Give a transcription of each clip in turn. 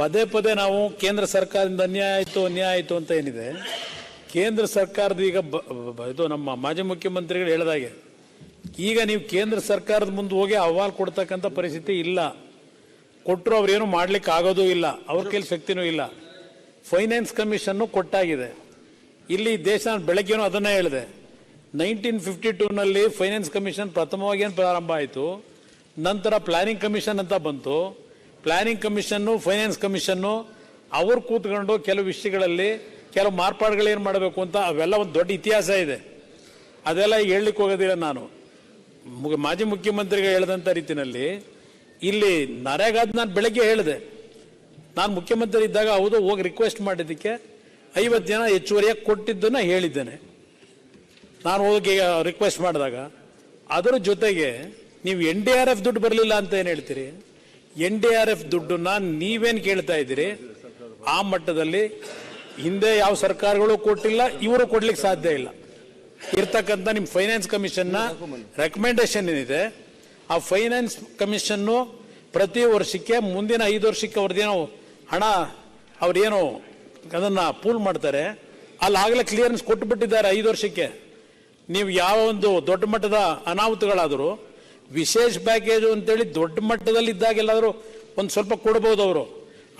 ಪದೇ ಪದೇ ನಾವು ಕೇಂದ್ರ ಸರ್ಕಾರದಿಂದ ಅನ್ಯಾಯ ಆಯಿತು ಅನ್ಯಾಯ ಆಯಿತು ಅಂತ ಏನಿದೆ? ಕೇಂದ್ರ ಸರ್ಕಾರದ ಈಗ ಇದು ನಮ್ಮ ಮಾಜಿ ಮುಖ್ಯಮಂತ್ರಿಗಳು ಹೇಳಿದಾಗೆ, ಈಗ ನೀವು ಕೇಂದ್ರ ಸರ್ಕಾರದ ಮುಂದೆ ಹೋಗಿ ಅಹವಾಲು ಕೊಡ್ತಕ್ಕಂಥ ಪರಿಸ್ಥಿತಿ ಇಲ್ಲ. ಕೊಟ್ಟರು ಅವ್ರೇನು ಮಾಡ್ಲಿಕ್ಕೆ ಆಗೋದೂ ಇಲ್ಲ. ಅವ್ರ ಕೈಲಿ ಶಕ್ತಿನೂ ಇಲ್ಲ. ಫೈನಾನ್ಸ್ ಕಮಿಷನ್ನು ಕೊಟ್ಟಾಗಿದೆ. ಇಲ್ಲಿ ದೇಶ ಬೆಳಗ್ಗೆನೂ ಅದನ್ನೇ ಹೇಳಿದೆ. ನೈನ್ಟೀನ್ ಫಿಫ್ಟಿ ಟೂನಲ್ಲಿ ಫೈನಾನ್ಸ್ ಕಮಿಷನ್ ಪ್ರಥಮವಾಗಿ ಏನು ಪ್ರಾರಂಭ ಆಯಿತು? ನಂತರ ಪ್ಲಾನಿಂಗ್ ಕಮಿಷನ್ ಅಂತ ಬಂತು. ಪ್ಲಾನಿಂಗ್ ಕಮಿಷನ್ನು ಫೈನಾನ್ಸ್ ಕಮಿಷನ್ನು ಅವರು ಕೂತ್ಕೊಂಡು ಕೆಲವು ವಿಷಯಗಳಲ್ಲಿ ಕೆಲವು ಮಾರ್ಪಾಡುಗಳು ಏನು ಮಾಡಬೇಕು ಅಂತ ಅವೆಲ್ಲ ಒಂದು ದೊಡ್ಡ ಇತಿಹಾಸ ಇದೆ. ಅದೆಲ್ಲ ಈಗ ಹೇಳಲಿಕ್ಕೆ ಹೋಗೋದಿಲ್ಲ ನಾನು. ಮಾಜಿ ಮುಖ್ಯಮಂತ್ರಿಗೆ ಹೇಳಿದಂಥ ರೀತಿಯಲ್ಲಿ ಇಲ್ಲಿ ನರೇಗಾದ ನಾನು ಬೆಳಗ್ಗೆ ಹೇಳಿದೆ. ನಾನು ಮುಖ್ಯಮಂತ್ರಿ ಇದ್ದಾಗ ಹೌದು, ಹೋಗಿ ರಿಕ್ವೆಸ್ಟ್ ಮಾಡಿದ್ದಕ್ಕೆ ಐವತ್ತು ಜನ ಹೆಚ್ಚುವರಿಯಾಗಿ ಕೊಟ್ಟಿದ್ದನ್ನು ಹೇಳಿದ್ದೇನೆ. ನಾನು ಹೋಗಿ ರಿಕ್ವೆಸ್ಟ್ ಮಾಡಿದಾಗ. ಅದರ ಜೊತೆಗೆ ನೀವು ಎನ್ ಡಿ ಆರ್ ಎಫ್ ದುಡ್ಡು ಬರಲಿಲ್ಲ ಅಂತ ಏನು ಹೇಳ್ತೀರಿ? ಎನ್ ಡಿ ಆರ್ ಎಫ್ ದುಡ್ಡನ್ನ ನೀವೇನು ಕೇಳ್ತಾ ಇದ್ದೀರಿ? ಆ ಮಟ್ಟದಲ್ಲಿ ಹಿಂದೆ ಯಾವ ಸರ್ಕಾರಗಳು ಕೊಟ್ಟಿಲ್ಲ, ಇವರು ಕೊಡ್ಲಿಕ್ಕೆ ಸಾಧ್ಯ ಇಲ್ಲ. ಇರ್ತಕ್ಕಂಥ ನಿಮ್ಮ ಫೈನಾನ್ಸ್ ಕಮಿಷನ್ನ ರೆಕಮೆಂಡೇಶನ್ ಏನಿದೆ, ಆ ಫೈನಾನ್ಸ್ ಕಮಿಷನ್ನು ಪ್ರತಿ ವರ್ಷಕ್ಕೆ, ಮುಂದಿನ ಐದು ವರ್ಷಕ್ಕೆ ಅವ್ರದ್ದೇನೋ ಹಣ, ಅವ್ರೇನು ಅದನ್ನು ಪೂಲ್ ಮಾಡ್ತಾರೆ, ಅಲ್ಲಿ ಆಗಲೇ ಕ್ಲಿಯರೆನ್ಸ್ ಕೊಟ್ಟುಬಿಟ್ಟಿದ್ದಾರೆ ಐದು ವರ್ಷಕ್ಕೆ. ನೀವು ಯಾವ ಒಂದು ದೊಡ್ಡ ಮಟ್ಟದ ಅನಾಹುತಗಳಾದರೂ ವಿಶೇಷ ಪ್ಯಾಕೇಜು ಅಂತೇಳಿ ದೊಡ್ಡ ಮಟ್ಟದಲ್ಲಿ ಇದ್ದಾಗೆಲ್ಲಾದರೂ ಒಂದು ಸ್ವಲ್ಪ ಕೊಡ್ಬೋದು ಅವರು.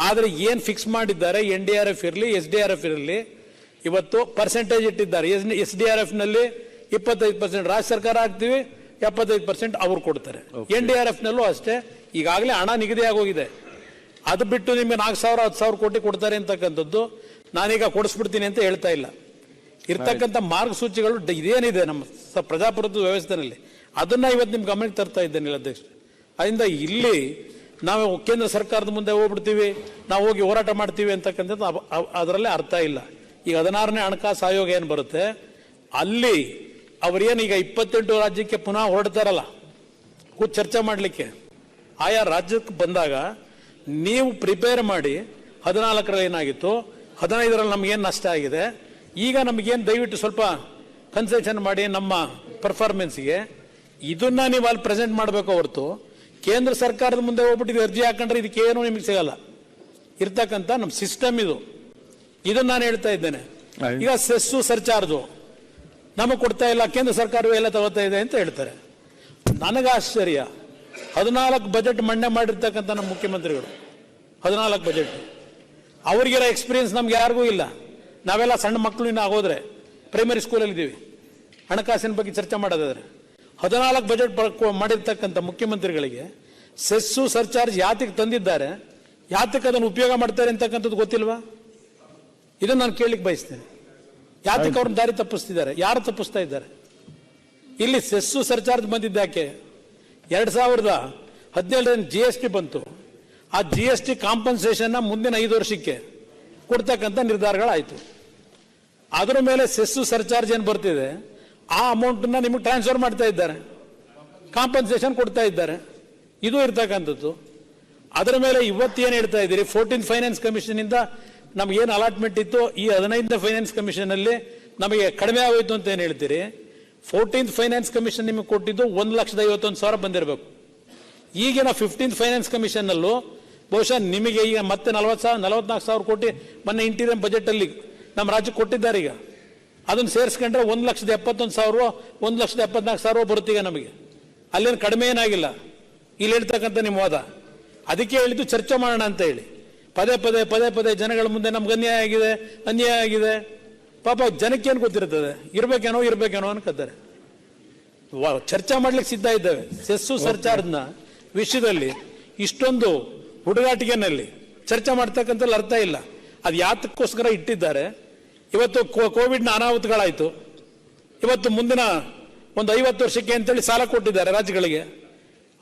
ಆದರೆ ಏನು ಫಿಕ್ಸ್ ಮಾಡಿದ್ದಾರೆ ಎನ್ ಡಿ ಆರ್ ಎಫ್ ಇರಲಿ ಎಸ್ ಡಿ ಆರ್ ಎಫ್ ಇರಲಿ ಇವತ್ತು ಪರ್ಸೆಂಟೇಜ್ ಇಟ್ಟಿದ್ದಾರೆ. ಎಸ್ ಎಸ್ ಡಿ ಆರ್ ಎಫ್ನಲ್ಲಿ ಇಪ್ಪತ್ತೈದು ಪರ್ಸೆಂಟ್ ರಾಜ್ಯ ಸರ್ಕಾರ ಹಾಕ್ತೀವಿ ಎಪ್ಪತ್ತೈದು ಪರ್ಸೆಂಟ್ ಅವರು ಕೊಡ್ತಾರೆ. ಎನ್ ಡಿ ಆರ್ ಎಫ್ನಲ್ಲೂ ಅಷ್ಟೇ. ಈಗಾಗಲೇ ಹಣ ನಿಗದಿ ಆಗೋಗಿದೆ. ಅದು ಬಿಟ್ಟು ನಿಮಗೆ ನಾಲ್ಕು ಸಾವಿರ ಹತ್ತು ಸಾವಿರ ಕೋಟಿ ಕೊಡ್ತಾರೆ ಅಂತಕ್ಕಂಥದ್ದು ನಾನೀಗ ಕೊಡಿಸ್ಬಿಡ್ತೀನಿ ಅಂತ ಹೇಳ್ತಾ ಇಲ್ಲ. ಇರ್ತಕ್ಕಂಥ ಮಾರ್ಗಸೂಚಿಗಳು ಇದೇನಿದೆ ನಮ್ಮ ಪ್ರಜಾಪ್ರಭುತ್ವ ವ್ಯವಸ್ಥೆನಲ್ಲಿ. ಅದನ್ನ ಇವತ್ತು ನಿಮ್ಮ ಗಮನಕ್ಕೆ ತರ್ತಾ ಇದ್ದೇನೆ ಅಧ್ಯಕ್ಷ. ಅದರಿಂದ ಇಲ್ಲಿ ನಾವು ಕೇಂದ್ರ ಸರ್ಕಾರದ ಮುಂದೆ ಹೋಗ್ಬಿಡ್ತೀವಿ, ನಾವು ಹೋಗಿ ಹೋರಾಟ ಮಾಡ್ತೀವಿ ಅಂತಕ್ಕಂಥದ್ದು ಅದರಲ್ಲೇ ಅರ್ಥ ಇಲ್ಲ. ಈಗ ಹದಿನಾರನೇ ಹಣಕಾಸು ಆಯೋಗ ಏನು ಬರುತ್ತೆ? ಅಲ್ಲಿ ಅವರೇನು ಈಗ ಇಪ್ಪತ್ತೆಂಟು ರಾಜ್ಯಕ್ಕೆ ಪುನಃ ಹೊರಡ್ತಾರಲ್ಲ, ಕೂತ್ ಚರ್ಚೆ ಮಾಡಲಿಕ್ಕೆ. ಆಯಾ ರಾಜ್ಯಕ್ಕೆ ಬಂದಾಗ ನೀವು ಪ್ರಿಪೇರ್ ಮಾಡಿ ಹದಿನಾಲ್ಕರಲ್ಲಿ ಏನಾಗಿತ್ತು? ಹದಿನೈದರಲ್ಲಿ ನಮಗೇನು ನಷ್ಟ ಆಗಿದೆ? ಈಗ ನಮಗೇನು ದಯವಿಟ್ಟು ಸ್ವಲ್ಪ ಕನ್ಸೆಷನ್ ಮಾಡಿ ನಮ್ಮ ಪರ್ಫಾರ್ಮೆನ್ಸ್ಗೆ ಇದನ್ನ ನೀವು ಅಲ್ಲಿ ಪ್ರೆಸೆಂಟ್ ಮಾಡಬೇಕು ಹೊರತು ಕೇಂದ್ರ ಸರ್ಕಾರದ ಮುಂದೆ ಹೋಗ್ಬಿಟ್ಟು ಅರ್ಜಿ ಹಾಕೊಂಡ್ರೆ ಇದಕ್ಕೇನು ನಿಮಗೆ ಸಿಗಲ್ಲ. ಇರ್ತಕ್ಕಂಥ ನಮ್ಮ ಸಿಸ್ಟಮ್ ಇದು. ಇದನ್ನ ನಾನು ಹೇಳ್ತಾ ಇದ್ದೇನೆ. ಈಗ ಸೆಸ್ಸು ಸರ್ಚಾರ್ಜು ನಮಗೆ ಕೊಡ್ತಾ ಇಲ್ಲ ಕೇಂದ್ರ ಸರ್ಕಾರವೇ ಎಲ್ಲ ತಗೋತಾ ಇದೆ ಅಂತ ಹೇಳ್ತಾರೆ. ನನಗೆ ಆಶ್ಚರ್ಯ. ಹದಿನಾಲ್ಕು ಬಜೆಟ್ ಮಂಡನೆ ಮಾಡಿರ್ತಕ್ಕಂಥ ನಮ್ಮ ಮುಖ್ಯಮಂತ್ರಿಗಳು. ಹದಿನಾಲ್ಕು ಬಜೆಟ್ ಅವ್ರಿಗಿರೋ ಎಕ್ಸ್ಪೀರಿಯನ್ಸ್ ನಮ್ಗೆ ಯಾರಿಗೂ ಇಲ್ಲ. ನಾವೆಲ್ಲ ಸಣ್ಣ ಮಕ್ಕಳು ಇನ್ನು ಆಗೋದ್ರೆ ಪ್ರೈಮರಿ ಸ್ಕೂಲಲ್ಲಿ ಇದ್ದೀವಿ ಹಣಕಾಸಿನ ಬಗ್ಗೆ ಚರ್ಚೆ ಮಾಡೋದಾದ್ರೆ. ಹದಿನಾಲ್ಕು ಬಜೆಟ್ ಮಾಡಿರ್ತಕ್ಕಂಥ ಮುಖ್ಯಮಂತ್ರಿಗಳಿಗೆ ಸೆಸ್ಸು, ಸರ್ಚಾರ್ಜ್ ಯಾತಕ್ಕೆ ತಂದಿದ್ದಾರೆ? ಯಾತಕ್ಕೆ ಅದನ್ನು ಉಪಯೋಗ ಮಾಡ್ತಾರೆ ಅಂತಕ್ಕಂಥದ್ದು ಗೊತ್ತಿಲ್ವಾ? ಇದನ್ನು ನಾನು ಕೇಳಲಿಕ್ಕೆ ಬಯಸ್ತೇನೆ. ಯಾತಕ್ಕೆ ಅವ್ರನ್ನ ದಾರಿ ತಪ್ಪಿಸ್ತಿದ್ದಾರೆ? ಯಾರು ತಪ್ಪಿಸ್ತಾ ಇದ್ದಾರೆ? ಇಲ್ಲಿ ಸೆಸ್ಸು, ಸರ್ಚಾರ್ಜ್ ಬಂದಿದ್ದಾಕೆ ಎರಡು ಸಾವಿರದ ಹದಿನೇಳರಿಂದ ಜಿ ಎಸ್ ಟಿ ಬಂತು. ಆ ಜಿ ಎಸ್ ಟಿ ಕಾಂಪನ್ಸೇಷನ್ನ ಮುಂದಿನ ಐದು ವರ್ಷಕ್ಕೆ ಕೊಡ್ತಕ್ಕಂಥ ನಿರ್ಧಾರಗಳಾಯಿತು. ಅದರ ಮೇಲೆ ಸೆಸ್ಸು, ಸರ್ಚಾರ್ಜ್ ಏನು ಬರ್ತಿದೆ? ಆ ಅಮೌಂಟನ್ನ ನಿಮಗೆ ಟ್ರಾನ್ಸ್ಫರ್ ಮಾಡ್ತಾ ಇದ್ದಾರೆ. ಕಾಂಪನ್ಸೇಷನ್ ಕೊಡ್ತಾ ಇದ್ದಾರೆ. ಇದು ಇರ್ತಕ್ಕಂಥದ್ದು. ಅದರ ಮೇಲೆ ಇವತ್ತೇನು ಹೇಳ್ತಾ ಇದ್ದೀರಿ? ಫೋರ್ಟೀನ್ ಫೈನಾನ್ಸ್ ಕಮಿಷನಿಂದ ಇಂದ ನಮ್ಗೆ ಏನು ಅಲಾಟ್ಮೆಂಟ್ ಇತ್ತು? ಈ ಹದಿನೈದನೇ ಫೈನಾನ್ಸ್ ಕಮಿಷನಲ್ಲಿ ನಮಗೆ ಕಡಿಮೆ ಆಗೋಯ್ತು ಅಂತ ಏನು ಹೇಳ್ತೀರಿ? ಫೋರ್ಟೀನ್ತ್ ಫೈನಾನ್ಸ್ ಕಮಿಷನ್ ನಿಮಗೆ ಕೊಟ್ಟಿದ್ದು ಒಂದು ಲಕ್ಷದ ಐವತ್ತೊಂದು ಸಾವಿರ ಬಂದಿರಬೇಕು. ಈಗಿನ ಫಿಫ್ಟೀನ್ ಫೈನಾನ್ಸ್ ಕಮಿಷನ್ ಅಲ್ಲೂ ಬಹುಶಃ ನಿಮಗೆ ಈಗ ಮತ್ತೆ ನಲವತ್ತು ಸಾವಿರ ನಲವತ್ನಾಲ್ಕು ಸಾವಿರ ಕೋಟಿ ಮೊನ್ನೆ ಇಂಟೀರಿಯರ್ ಬಜೆಟ್ ಅಲ್ಲಿ ನಮ್ಮ ರಾಜ್ಯಕ್ಕೆ ಕೊಟ್ಟಿದ್ದಾರೆ ಈಗ. ಅದನ್ನು ಸೇರಿಸ್ಕೊಂಡ್ರೆ ಒಂದು ಲಕ್ಷದ ಎಪ್ಪತ್ತೊಂದು ಸಾವಿರ ಒಂದು ಲಕ್ಷದ ಎಪ್ಪತ್ನಾಲ್ಕು ಸಾವಿರ ಬರುತ್ತೀಗ ನಮಗೆ. ಅಲ್ಲೇನು ಕಡಿಮೆ ಏನಾಗಿಲ್ಲ. ಇಲ್ಲಿ ಹೇಳ್ತಕ್ಕಂಥ ನಿಮ್ಮ ವಾದ. ಅದಕ್ಕೆ ಹೇಳಿದ್ದು ಚರ್ಚೆ ಮಾಡೋಣ ಅಂತ ಹೇಳಿ. ಪದೇ ಪದೇ ಪದೇ ಪದೇ ಜನಗಳ ಮುಂದೆ ನಮ್ಗೆ ಅನ್ಯಾಯ ಆಗಿದೆ ಅನ್ಯಾಯ ಆಗಿದೆ. ಪಾಪ ಜನಕ್ಕೇನು ಗೊತ್ತಿರ್ತದೆ? ಇರಬೇಕೇನೋ ಇರಬೇಕೇನೋ ಅನ್ಕೋತಾರೆ ಚರ್ಚೆ ಮಾಡ್ಲಿಕ್ಕೆ ಸಿದ್ಧ ಇದ್ದೇವೆ. ಸೆಸ್ಸು ಸರ್ಚಾರ್ಜ್ನ ವಿಷಯದಲ್ಲಿ ಇಷ್ಟೊಂದು ಹುಡುಗಾಟಿಕೆನಲ್ಲಿ ಚರ್ಚೆ ಮಾಡ್ತಕ್ಕಂಥಲ್ಲಿ ಅರ್ಥ ಇಲ್ಲ. ಅದು ಯಾತಕ್ಕೋಸ್ಕರ ಇಟ್ಟಿದ್ದಾರೆ. ಇವತ್ತು ಕೋವಿಡ್ನ ಅನಾಹುತಗಳಾಯಿತು. ಇವತ್ತು ಮುಂದಿನ ಒಂದು ಐವತ್ತು ವರ್ಷಕ್ಕೆ ಅಂತೇಳಿ ಸಾಲ ಕೊಟ್ಟಿದ್ದಾರೆ ರಾಜ್ಯಗಳಿಗೆ.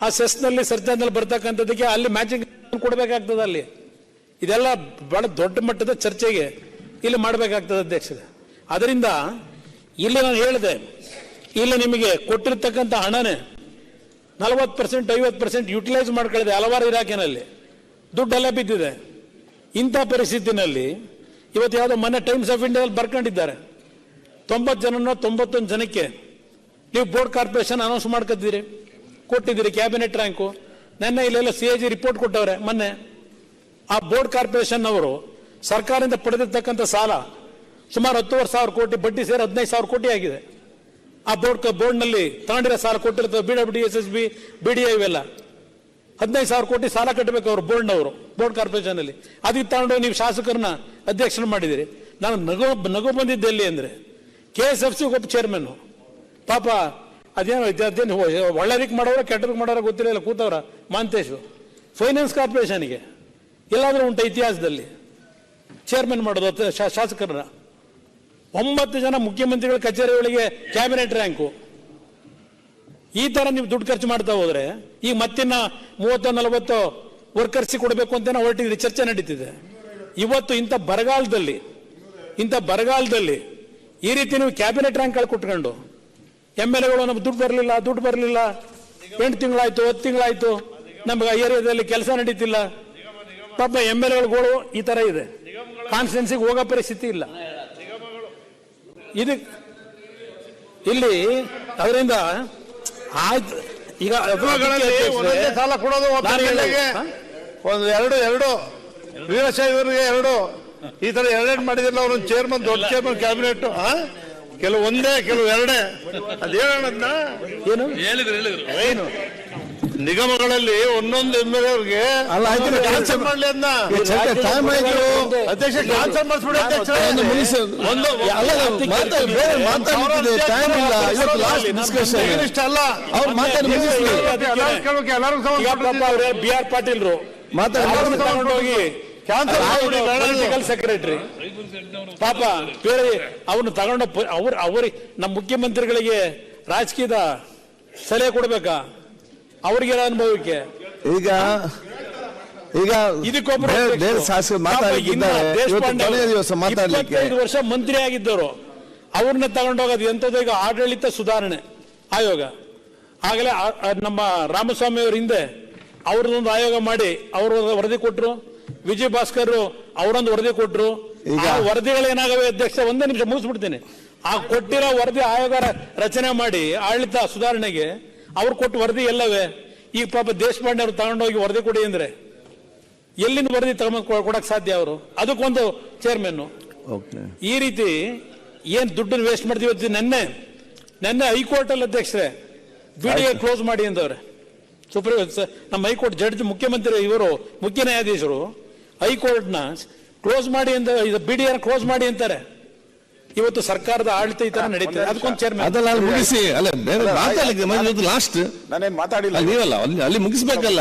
ಆ ಸೆಸ್ನಲ್ಲಿ ಸರ್ಜಾನಲ್ಲಿ ಬರ್ತಕ್ಕಂಥದ್ದಕ್ಕೆ ಅಲ್ಲಿ ಮ್ಯಾಚಿಂಗ್ ಕೊಡಬೇಕಾಗ್ತದೆ ಅಲ್ಲಿ. ಇದೆಲ್ಲ ಬಹಳ ದೊಡ್ಡ ಮಟ್ಟದ ಚರ್ಚೆಗೆ ಇಲ್ಲಿ ಮಾಡಬೇಕಾಗ್ತದೆ ಅಧ್ಯಕ್ಷರೇ. ಅದರಿಂದ ಇಲ್ಲಿ ನಾನು ಹೇಳಿದೆ, ಇಲ್ಲಿ ನಿಮಗೆ ಕೊಟ್ಟಿರ್ತಕ್ಕಂಥ ಹಣನೇ ನಲವತ್ತು ಪರ್ಸೆಂಟ್ ಐವತ್ತು ಪರ್ಸೆಂಟ್ ಯುಟಿಲೈಸ್ ಮಾಡ್ಕೊಳ್ಳಿದೆ ಹಲವಾರು ಇಲಾಖೆನಲ್ಲಿ. ದುಡ್ಡೆಲ್ಲ ಬಿದ್ದಿದೆ. ಇಂಥ ಪರಿಸ್ಥಿತಿನಲ್ಲಿ ಇವತ್ತು ಯಾವುದೋ ಮೊನ್ನೆ ಟೈಮ್ಸ್ ಆಫ್ ಇಂಡಿಯಾದಲ್ಲಿ ಬರ್ಕೊಂಡಿದ್ದಾರೆ. ತೊಂಬತ್ತು ಜನನ ತೊಂಬತ್ತೊಂದು ಜನಕ್ಕೆ ನೀವು ಬೋರ್ಡ್ ಕಾರ್ಪೊರೇಷನ್ ಅನೌನ್ಸ್ ಮಾಡ್ಕೊತಿದ್ದೀರಿ ಕೊಟ್ಟಿದ್ದೀರಿ ಕ್ಯಾಬಿನೆಟ್ ರ್ಯಾಂಕು. ನೆನ್ನೆ ಇಲ್ಲೆಲ್ಲ ಸಿ ಎ ಜಿ ರಿಪೋರ್ಟ್ ಕೊಟ್ಟವ್ರೆ ಮೊನ್ನೆ. ಆ ಬೋರ್ಡ್ ಕಾರ್ಪೊರೇಷನ್ ಅವರು ಸರ್ಕಾರದಿಂದ ಪಡೆದಿರ್ತಕ್ಕಂಥ ಸಾಲ ಸುಮಾರು ಹತ್ತುವರೆ ಸಾವಿರ ಕೋಟಿ, ಬಡ್ಡಿ ಸೇರಿ ಹದಿನೈದು ಸಾವಿರ ಕೋಟಿ ಆಗಿದೆ. ಆ ಬೋರ್ಡ್ ಬೋರ್ಡ್ನಲ್ಲಿ ತಗೊಂಡಿರೋ ಸಾಲ ಕೊಟ್ಟಿರ್ತವೆ. B W D S S B B D ಇವೆಲ್ಲ. ಹದಿನೈದು ಸಾವಿರ ಕೋಟಿ ಸಾಲ ಕಟ್ಟಬೇಕು ಅವರು, ಬೋರ್ಡ್ನವರು, ಬೋರ್ಡ್ ಕಾರ್ಪೊರೇಷನ್ ಅಲ್ಲಿ ಅದಕ್ಕೆ ತಗೊಂಡು ನೀವು ಶಾಸಕರನ್ನ ಅಧ್ಯಕ್ಷರು ಮಾಡಿದಿರಿ. ನಾನು ನಗು ನಗು ಬಂದಿದ್ದೆ ಎಲ್ಲಿ ಅಂದ್ರೆ, ಕೆ ಎಸ್ ಎಫ್ ಸಿ ಒಬ್ಬ ಚೇರ್ಮನ್ ಪಾಪ, ಅದೇನು ಅದೇನು ಒಳ್ಳೆದಕ್ಕೆ ಮಾಡೋರ ಕೆಟ್ಟದಕ್ಕೆ ಮಾಡೋರ ಗೊತ್ತಿರಲಿಲ್ಲ ಕೂತವ್ರ, ಮಾಂತೇಶು. ಫೈನಾನ್ಸ್ ಕಾರ್ಪೊರೇಷನ್ಗೆ ಎಲ್ಲಾದ್ರೂ ಉಂಟು ಇತಿಹಾಸದಲ್ಲಿ? ಚೇರ್ಮನ್ ಮಾಡೋದು ಶಾಸಕರನ್ನ. ಒಂಬತ್ತು ಜನ ಮುಖ್ಯಮಂತ್ರಿಗಳ ಕಚೇರಿಗಳಿಗೆ ಕ್ಯಾಬಿನೆಟ್ ರ್ಯಾಂಕು ಈ ತರ ನೀವು ದುಡ್ಡು ಖರ್ಚು ಮಾಡ್ತಾ ಹೋದರೆ, ಈಗ ಮತ್ತಿನ ಮೂವತ್ತು ನಲವತ್ತು ವರ್ಕರ್ಸ್ ಕೊಡಬೇಕು ಅಂತ ಹೊರಟಿದ್ರೆ, ಚರ್ಚೆ ನಡೀತಿದೆ. ಇವತ್ತು ಇಂಥ ಬರಗಾಲದಲ್ಲಿ ಇಂಥ ಬರಗಾಲದಲ್ಲಿ ಈ ರೀತಿ ನೀವು ಕ್ಯಾಬಿನೆಟ್ ರ್ಯಾಂಕ್ ಕೊಟ್ಕೊಂಡು ಎಂ ಎಲ್ ಎಗಳು ನಮ್ಗೆ ದುಡ್ಡು ಬರಲಿಲ್ಲ ದುಡ್ಡು ಬರಲಿಲ್ಲ, ಎಂಟು ತಿಂಗಳಾಯ್ತು, ಹತ್ತು ತಿಂಗಳಾಯ್ತು, ನಮ್ಗೆ ಏರಿಯಾದಲ್ಲಿ ಕೆಲಸ ನಡೀತಿಲ್ಲ. ಪಾಪ ಎಂ ಎಲ್ ಎಗಳು ಈ ತರ ಇದೆ. ಕಾನ್ಸ್ಟಿಟ್ಯೂನ್ಸಿಗೆ ಹೋಗೋ ಪರಿಸ್ಥಿತಿ ಇಲ್ಲ. ಇದು ಇಲ್ಲಿ ಅದರಿಂದ ಆಯ್ತು. ಈಗ ಸಾಲ ಕೊಡೋದು? ಒಂದು ಎರಡು ಎರಡು. ವೀರಶೈವರಿಗೆ ಎರಡು. ಈ ತರ ಎರಡೆರಡು ಮಾಡಿದಿಲ್ಲ ಅವ್ರೊಂದು ಚೇರ್ಮನ್ ದೊಡ್ಡ ಚೇರ್ಮನ್ ಕ್ಯಾಬಿನೆಟ್ ಕೆಲವು ಒಂದೇ ಕೆಲವು ಎರಡೇ. ಅದೇನಣ್ಣ ಏನು? ಏನು? ನಿಗಮಗಳಲ್ಲಿ ಒಂದೊಂದು ಎಂ ಎಲ್ ಅವ್ರಿಗೆ ಅಲ್ಲ, ಆಯ್ತು, ಕ್ಯಾನ್ಸಲ್ ಮಾಡ್ಲಿ ಅದನ್ನ ಟೈಮ್ ಆಯ್ತು. ಅಧ್ಯಕ್ಷ ಕ್ಯಾನ್ಸಲ್ ಮಾಡಿಸ್ಬಿಡಿ ಅಧ್ಯಕ್ಷ. ಒಂದು ಅಲ್ಲ ಮಾತಾಡ ಬೇರೆ ಮಾತಾಡ್ತಿದೆ ಟೈಮ್ ಇಲ್ಲ. ಇವತ್ತು ಲಾಸ್ಟ್ ಡಿಸ್ಕಷನ್ ಇಷ್ಟ ಅಲ್ಲ. ಅವ್ರು ಮಾತಾಡಿ ಮುಗಿಸ್ಲಿ ಎಲ್ಲರೂ ಕೇಳ್ಬೇಕು ಎಲ್ಲರೂ ಈಗ ಪಾಪ ಅವ್ರೆ ಬಿ ಆರ್ ಪಾಟೀಲ್ರು. ಮಾತಾಡಿ ಪೊಲಿಟಿಕಲ್ ಸೆಕ್ರೆಟರಿ ಪಾಪ ಬೇರೆ ಅವ್ರನ್ನ ತಗೊಂಡ ಅವ್ರ ಅವ್ರಿಗೆ ನಮ್ಮ ಮುಖ್ಯಮಂತ್ರಿಗಳಿಗೆ ರಾಜಕೀಯದ ಸಲಹೆ ಕೊಡ್ಬೇಕಾ? ಅವ್ರಿಗೆ ಅನುಭವಕ್ಕೆ ಈಗ ಈಗ ಇದಕ್ಕೊಬ್ಬರು ಬೇರೆ-. ಶಾಸಕರು ಮಾತಾಡ್ಲಿಕ್ಕೆ ವರ್ಷ ಮಂತ್ರಿ ಆಗಿದ್ದವರು. ಅವ್ರನ್ನ ತಗೊಂಡೋಗೋದು ಎಂಥದ್ದು ಈಗ ಆಡಳಿತ ಸುಧಾರಣೆ ಆಯೋಗ. ಆಗಲೇ ನಮ್ಮ ರಾಮಸ್ವಾಮಿ ಅವ್ರ ಹಿಂದೆ ಅವ್ರದ್ದೊಂದು ಆಯೋಗ ಮಾಡಿ ಅವರು ವರದಿ ಕೊಟ್ಟರು ವಿಜಯ್ ಭಾಸ್ಕರ್ ಅವರೊಂದು ವರದಿ ಕೊಟ್ಟರು ಈಗ- ವರದಿಗಳೇನಾಗವೆ ಅಧ್ಯಕ್ಷ? ಒಂದೇ ನಿಮಿಷ ಮುಗಿಸ್ಬಿಡ್ತೀನಿ. ಆ ಕೊಟ್ಟಿರೋ ವರದಿ ಆಯೋಗ ರಚನೆ ಮಾಡಿ ಆಡಳಿತ ಸುಧಾರಣೆಗೆ ಅವ್ರು ಕೊಟ್ಟು ವರದಿ ಎಲ್ಲವೇ? ಈಗ ಪಾಪ ದೇಶಪಾಂಡೆ ಅವ್ರು ತಗೊಂಡೋಗಿ ವರದಿ ಕೊಡಿ ಅಂದ್ರೆ ಎಲ್ಲಿಂದ ವರದಿ ತಗೊಂಡ್ ಕೊಡಕ್ ಸಾಧ್ಯ ಅವರು? ಅದಕ್ಕೊಂದು ಚೇರ್ಮನ್ ಓಕೆ ಈ ರೀತಿ ಏನ್ ದುಡ್ಡನ್ನು ವೇಸ್ಟ್ ಮಾಡ್ತೀವಿ ನೆನ್ನೆ ನೆನ್ನೆ ಹೈಕೋರ್ಟ್ ಅಲ್ಲಿ ಅಧ್ಯಕ್ಷರೇ ಬಿಡಿಗೆ ಕ್ಲೋಸ್ ಮಾಡಿ ಅಂದವ್ರೆ. ಸುಪ್ರೀಂ ನಮ್ಮ ಹೈಕೋರ್ಟ್ ಜಡ್ಜ್ ಮುಖ್ಯಮಂತ್ರಿ ಇವರು ಮುಖ್ಯ ನ್ಯಾಯಾಧೀಶರು ಹೈಕೋರ್ಟ್ನ ಕ್ಲೋಸ್ ಮಾಡಿ ಅಂತ ಇದು ಬಿಡಿಎ ಕ್ಲೋಸ್ ಮಾಡಿ ಅಂತಾರೆ. ಇವತ್ತು ಸರ್ಕಾರದ ಆಡಳಿತ ಈ ತರ ನಡೀತದೆ. ಅದಕ್ಕೊಂದು ಚೇರ್ಮನ್ ಅದಲ್ಲ ಅಲ್ಲಿ ಮುಗಿಸಿ. ಅಲ್ಲ ಬೇರೆ ಮಾತಾಡ್ಲಿಕ್ಕೆ ಲಾಸ್ಟ್ ನಾನೇನ್ ಮಾತಾಡಿಲ್ಲ ನೀವಲ್ಲ ಅಲ್ಲಿ ಅಲ್ಲಿ ಮುಗಿಸ್ಬೇಕಲ್ಲ.